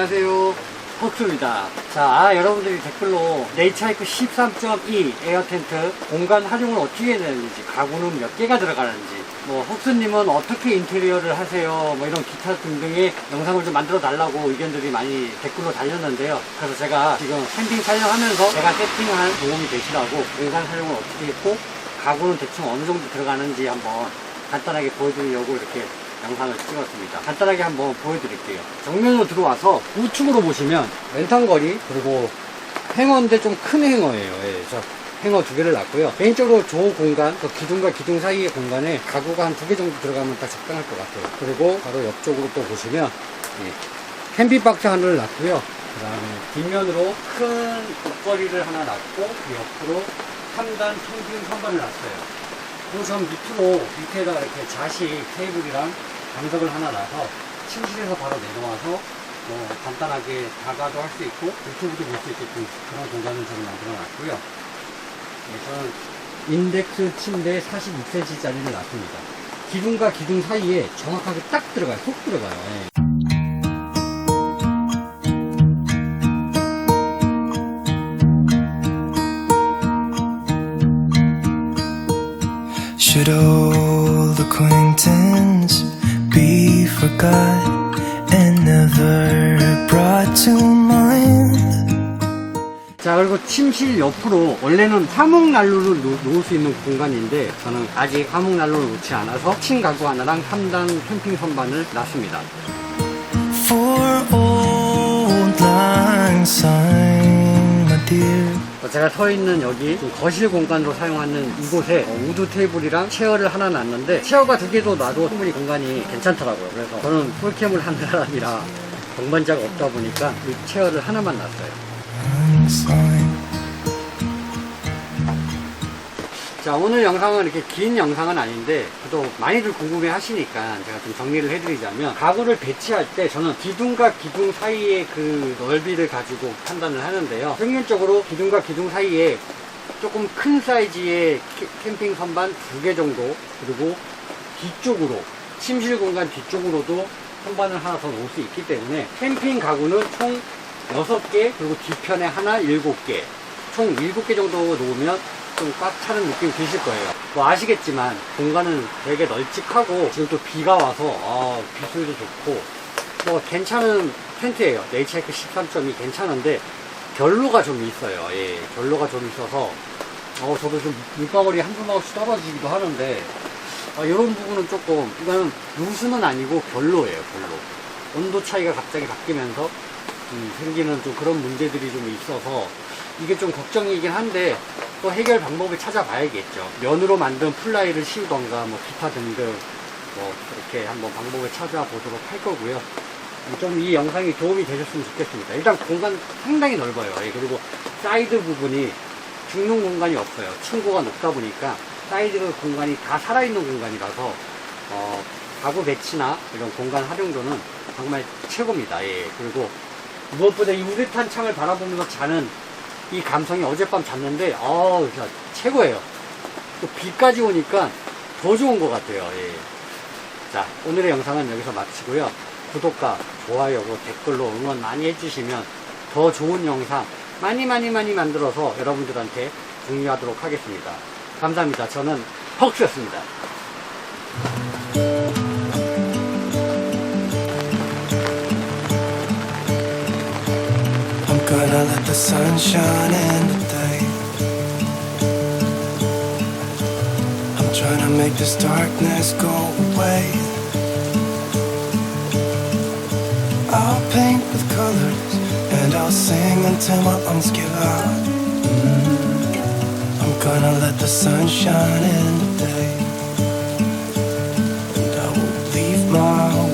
안녕하세요. 헉수입니다. 자, 아, 여러분들이 댓글로 네이차이크 13.2 에어 텐트 공간 활용을 어떻게 해야 되는지, 가구는 몇 개가 들어가는지, 뭐, 헉수님은 어떻게 인테리어를 하세요, 뭐 이런 기타 등등의 영상을 좀 만들어 달라고 의견들이 많이 댓글로 달렸는데요. 그래서 제가 지금 캠핑 촬영하면서 제가 세팅한 도움이 되시라고 공간 활용을 어떻게 했고, 가구는 대충 어느 정도 들어가는지 한번 간단하게 보여드리려고 이렇게 영상을 찍었습니다. 간단하게 한번 보여드릴게요. 정면으로 들어와서 우측으로 보시면 왼탄거리 그리고 행어인데 좀 큰 행어예요. 예, 저 행어 두 개를 놨고요. 개인적으로 조 공간, 그 기둥과 기둥 사이의 공간에 가구가 한 두 개 정도 들어가면 딱 적당할 것 같아요. 그리고 바로 옆쪽으로 또 보시면 예, 캠핑박스 하나를 놨고요. 그 다음에 뒷면으로 큰 옷걸이를 하나 놨고 그 옆으로 3단 캠핑 선반을 놨어요. 전 밑으로 밑에다가 이렇게 자식 테이블이랑 방석을 하나 놔서 침실에서 바로 내려와서 뭐 간단하게 다가도 할 수 있고 유튜브도 볼 수 있게끔 그런 공간을 저는 만들어 놨고요. 네, 저는 인덱스 침대 46cm짜리를 놨습니다. 기둥과 기둥 사이에 정확하게 딱 들어가요. 쏙 들어가요. 예. Should old acquaintance be forgot and never brought to mind? 자 그리고 침실 옆으로 원래는 화목난로를 놓- 놓을 수 있는 공간인데 저는 아직 화목난로를 놓지 않아서 층 가구 하나랑 3단 캠핑 선반을 놨습니다 For old lang syne. 어, 제가 서 있는 여기 좀 거실 공간으로 사용하는 이곳에 어, 우드 테이블이랑 체어를 하나 놨는데 체어가 두 개도 놔도 충분히 공간이 괜찮더라고요. 그래서 저는 풀캠을 하는 사람이라 동반자가 없다 보니까 이 체어를 하나만 놨어요 자 오늘 영상은 이렇게 긴 영상은 아닌데 그래도 많이들 궁금해 하시니까 제가 좀 정리를 해드리자면 가구를 배치할 때 저는 기둥과 기둥 사이의 그 넓이를 가지고 판단을 하는데요. 평균적으로 기둥과 기둥 사이에 조금 큰 사이즈의 캐- 캠핑 선반 두 개 정도 그리고 뒤쪽으로 침실 공간 뒤쪽으로도 선반을 하나 더 놓을 수 있기 때문에 캠핑 가구는 총 6개 그리고 뒤편에 하나 7개 총 7개 정도 놓으면 좀 꽉 차는 느낌이 드실 거예요. 뭐 아시겠지만 공간은 되게 널찍하고 지금 또 비가 와서 아, 비수도 좋고. 뭐 괜찮은 텐트예요. 네이처이크 13점이 괜찮은데 결로가 좀 있어요. 예 결로가 좀 있어서. 어, 저도 좀 물방울이 한두 방울씩 떨어지기도 하는데 아, 이런 부분은 조금 이거는 누수는 아니고 결로예요 결로. 온도 차이가 갑자기 바뀌면서 음, 생기는 좀 그런 문제들이 좀 있어서 이게 좀 걱정이긴 한데 또 해결 방법을 찾아봐야겠죠 면으로 만든 플라이를 씌우던가 뭐 기타 등등 뭐 이렇게 한번 방법을 찾아보도록 할 거고요 좀 이 영상이 도움이 되셨으면 좋겠습니다 일단 공간 상당히 넓어요 예, 그리고 사이드 부분이 죽는 공간이 없어요. 층고가 높다 보니까 사이드 공간이 다 살아있는 공간이라서 어, 가구 배치나 이런 공간 활용도는 정말 최고입니다. 예. 그리고 무엇보다 이 우레탄 창을 바라보면서 자는 이 감성이 어젯밤 잤는데 어 진짜 최고예요. 또 비까지 오니까 더 좋은 것 같아요. 예. 자 오늘의 영상은 여기서 마치고요. 구독과 좋아요, 그 댓글로 응원 많이 해주시면 더 좋은 영상 많이 많이 많이 만들어서 여러분들한테 공유하도록 하겠습니다. 감사합니다. 저는 헉스였습니다. Gonna let the in today. I'm trying to make this darkness go away. I'll paint with colors and I'll sing until my lungs give out. I'm gonna let the sun shine in today. And I will leave my